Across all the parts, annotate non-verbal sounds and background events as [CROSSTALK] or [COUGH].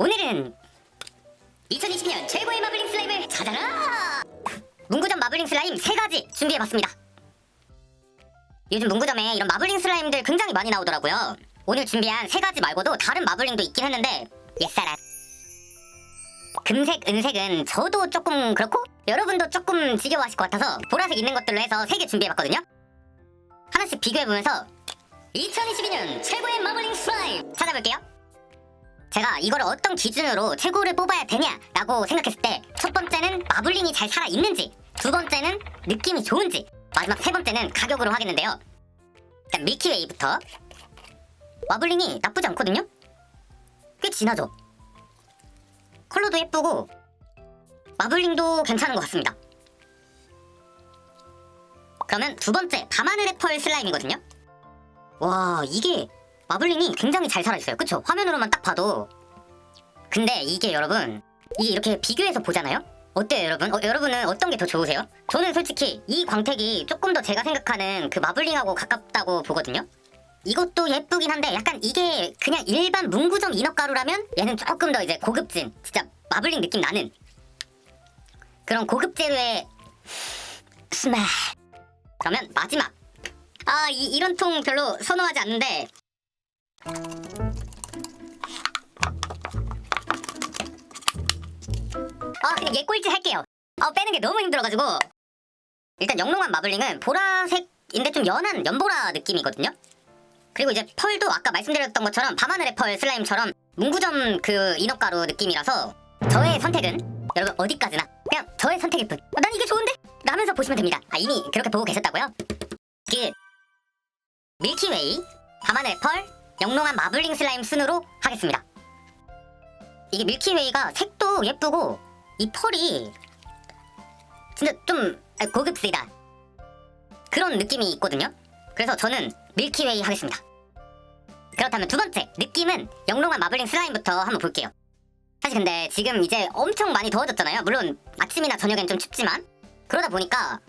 오늘은 2020년 최고의 마블링 슬라임을 찾아라! 문구점 마블링 슬라임 세 가지 준비해봤습니다. 요즘 문구점에 이런 마블링 슬라임들 굉장히 많이 나오더라고요. 오늘 준비한 세 가지 말고도 다른 마블링도 있긴 했는데 옛사람. 금색, 은색은 저도 조금 그렇고 여러분도 조금 지겨워하실 것 같아서 보라색 있는 것들로 해서 세개 준비해봤거든요. 하나씩 비교해보면서 2022년 최고의 마블링 슬라임 찾아볼게요. 제가 이걸 어떤 기준으로 최고를 뽑아야 되냐라고 생각했을 때 첫 번째는 마블링이 잘 살아 있는지, 두 번째는 느낌이 좋은지, 마지막 세 번째는 가격으로 하겠는데요. 일단 밀키웨이부터 마블링이 나쁘지 않거든요. 꽤 진하죠. 컬러도 예쁘고 마블링도 괜찮은 것 같습니다. 그러면 두 번째 밤하늘의 펄 슬라임이거든요. 와 이게 마블링이 굉장히 잘 살아있어요. 그쵸? 화면으로만 딱 봐도. 근데 이게 여러분, 이게 이렇게 비교해서 보잖아요? 어때요, 여러분? 어, 여러분은 어떤 게 더 좋으세요? 저는 솔직히 이 광택이 조금 더 제가 생각하는 그 마블링하고 가깝다고 보거든요? 이것도 예쁘긴 한데 약간 이게 그냥 일반 문구점 인어가루라면 얘는 조금 더 이제 고급진, 진짜 마블링 느낌 나는 그런 고급 재료의 스멜. 그러면 마지막. 아, 이, 이런 통 별로 선호하지 않는데 아 그냥 얘 꼴찌 할게요. 아 빼는 게 너무 힘들어가지고. 일단 영롱한 마블링은 보라색인데 좀 연한 연보라 느낌이거든요? 그리고 이제 펄도 아까 말씀드렸던 것처럼 밤하늘의 펄 슬라임처럼 문구점 그 인어가루 느낌이라서 저의 선택은 여러분 어디까지나 그냥 저의 선택일 뿐. 아, 난 이게 좋은데? 라면서 보시면 됩니다. 아 이미 그렇게 보고 계셨다고요? 그 밀키웨이. 밤하늘의 펄 영롱한 마블링 슬라임 순으로 하겠습니다. 이게 밀키웨이가 색도 예쁘고 이 펄이 진짜 좀 고급스이다 그런 느낌이 있거든요. 그래서 저는 밀키웨이 하겠습니다. 그렇다면 두 번째 느낌은 영롱한 마블링 슬라임부터 한번 볼게요. 사실 근데 지금 이제 엄청 많이 더워졌잖아요. 물론 아침이나 저녁엔 좀 춥지만 그러다 보니까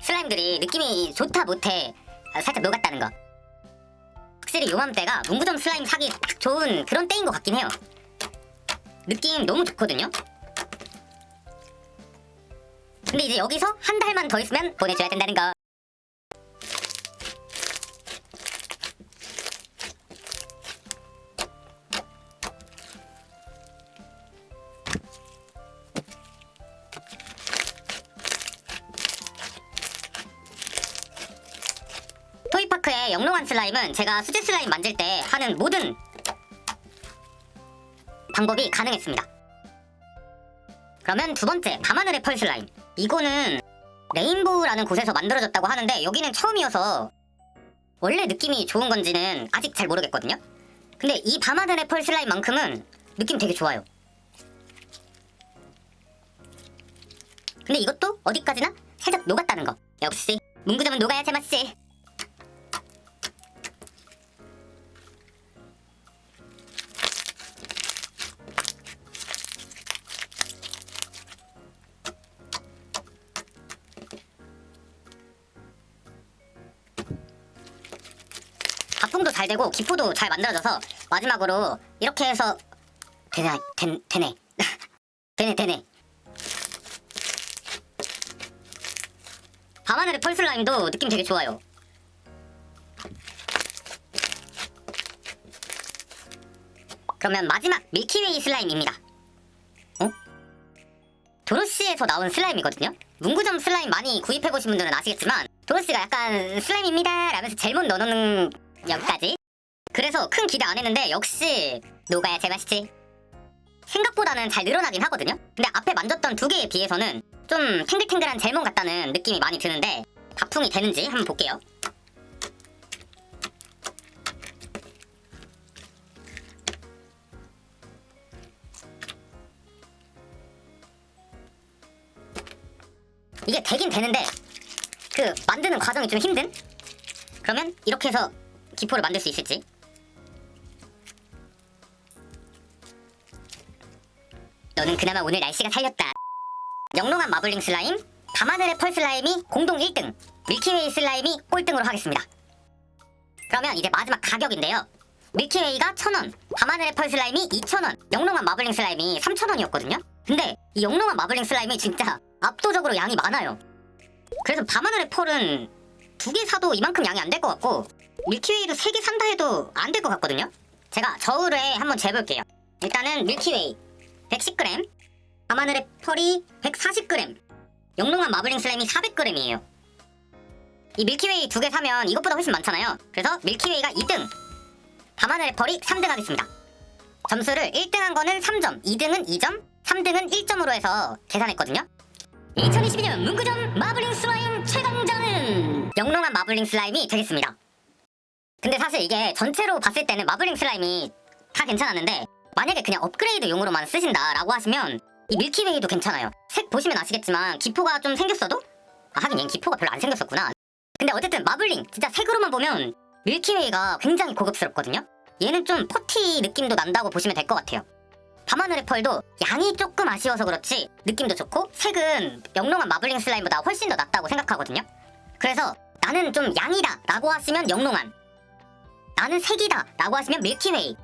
슬라임들이 느낌이 좋다 못해 살짝 녹았다는 거. 확실히 요맘때가 문구점 슬라임 사기 딱 좋은 그런 때인 것 같긴 해요. 느낌 너무 좋거든요. 근데 이제 여기서 한 달만 더 있으면 보내줘야 된다는 거. 토이파크의 영롱한 슬라임은 제가 수제 슬라임 만들 때 하는 모든 방법이 가능했습니다. 그러면 두 번째, 밤하늘의 펄 슬라임. 이거는 레인보우라는 곳에서 만들어졌다고 하는데 여기는 처음이어서 원래 느낌이 좋은 건지는 아직 잘 모르겠거든요. 근데 이 밤하늘의 펄 슬라임만큼은 느낌 되게 좋아요. 근데 이것도 어디까지나 살짝 녹았다는 거. 역시 문구점은 녹아야 제맛이지. 잘 되고 기포도 잘 만들어져서 마지막으로 이렇게 해서 되네 된, 되네. [LAUGHS] 되네 되네. 밤하늘의 펄슬라임도 느낌 되게 좋아요. 그러면 마지막 밀키웨이 슬라임입니다. 어? 도로시에서 나온 슬라임이거든요? 문구점 슬라임 많이 구입해보신 분들은 아시겠지만 도로시가 약간 슬라임입니다 라면서 젤몬 넣어놓는 여기까지. 그래서 큰 기대 안 했는데 역시 녹아야 제맛이지. 생각보다는 잘 늘어나긴 하거든요. 근데 앞에 만졌던 두 개에 비해서는 좀 탱글탱글한 젤몬 같다는 느낌이 많이 드는데 바풍이 되는지 한번 볼게요. 이게 되긴 되는데 그 만드는 과정이 좀 힘든? 그러면 이렇게 해서 기포를 만들 수 있을지 너는 그나마 오늘 날씨가 살렸다 영롱한 마블링 슬라임 밤하늘의 펄 슬라임이 공동 1등 밀키웨이 슬라임이 꼴등으로 하겠습니다 그러면 이제 마지막 가격인데요 밀키웨이가 1,000원, 밤하늘의 펄 슬라임이 2,000원, 영롱한 마블링 슬라임이 3,000원이었거든요. 근데 이 영롱한 마블링 슬라임이 진짜 압도적으로 양이 많아요. 그래서 밤하늘의 펄은 두 개 사도 이만큼 양이 안 될 것 같고 밀키웨이도 세개 산다 해도 안 될 것 같거든요. 제가 저울에 한번 재볼게요. 일단은 밀키웨이 110g, 밤하늘의 펄이 140g, 영롱한 마블링 슬라임이 400g이에요. 이 밀키웨이 두 개 사면 이것보다 훨씬 많잖아요. 그래서 밀키웨이가 2등, 밤하늘의 펄이 3등 하겠습니다. 점수를 1등 한 거는 3점, 2등은 2점, 3등은 1점으로 해서 계산했거든요. 2022년 문구점 마블링 슬라임 최강자는 영롱한 마블링 슬라임이 되겠습니다. 근데 사실 이게 전체로 봤을 때는 마블링 슬라임이 다 괜찮았는데 만약에 그냥 업그레이드 용으로만 쓰신다라고 하시면 이 밀키웨이도 괜찮아요. 색 보시면 아시겠지만 기포가 좀 생겼어도 아 하긴 얘는 기포가 별로 안 생겼었구나. 근데 어쨌든 마블링 진짜 색으로만 보면 밀키웨이가 굉장히 고급스럽거든요. 얘는 좀 퍼티 느낌도 난다고 보시면 될 것 같아요. 밤하늘의 펄도 양이 조금 아쉬워서 그렇지 느낌도 좋고 색은 영롱한 마블링 슬라임보다 훨씬 더 낫다고 생각하거든요. 그래서 나는 좀 양이다 라고 하시면 영롱한 나는 색이다 라고 하시면 밀키웨이.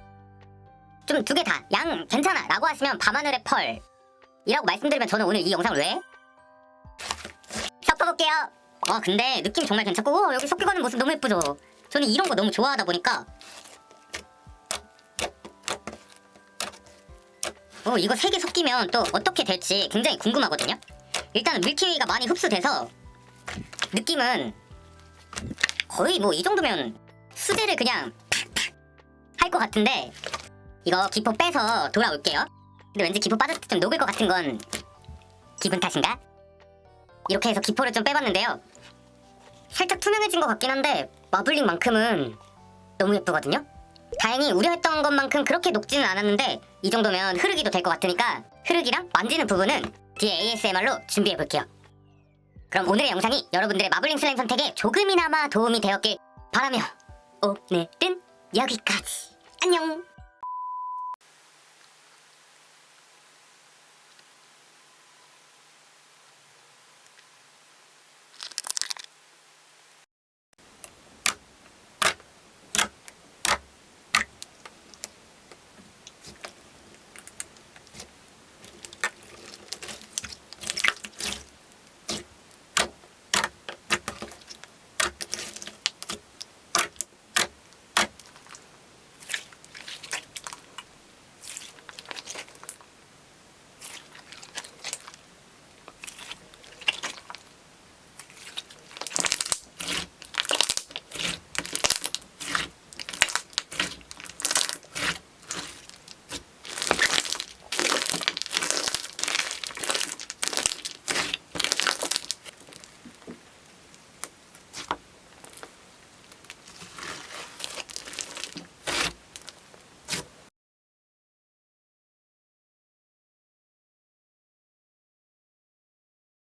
좀 두 개 다. 양 괜찮아 라고 하시면 밤하늘의 펄. 이라고 말씀드리면 저는 오늘 이 영상을 왜? 섞어볼게요. 어 근데 느낌 정말 괜찮고 우와 여기 섞여가는 모습 너무 예쁘죠? 저는 이런 거 너무 좋아하다 보니까. 어 이거 세 개 섞이면 또 어떻게 될지 굉장히 궁금하거든요? 일단은 밀키웨이가 많이 흡수돼서 느낌은 거의 뭐 이 정도면 수제를 그냥 할것 같은데 이거 기포 빼서 돌아올게요. 근데 왠지 기포 빠졌을 때좀 녹을 것 같은 건 기분 탓인가? 이렇게 해서 기포를 좀 빼봤는데요. 살짝 투명해진 것 같긴 한데 마블링만큼은 너무 예쁘거든요. 다행히 우려했던 것만큼 그렇게 녹지는 않았는데 이 정도면 흐르기도 될 것 같으니까 흐르기랑 만지는 부분은 뒤에 ASMR로 준비해 볼게요. 그럼 오늘의 영상이 여러분들의 마블링 슬라임 선택에 조금이나마 도움이 되었길 바라며 오늘은 여기까지. 안녕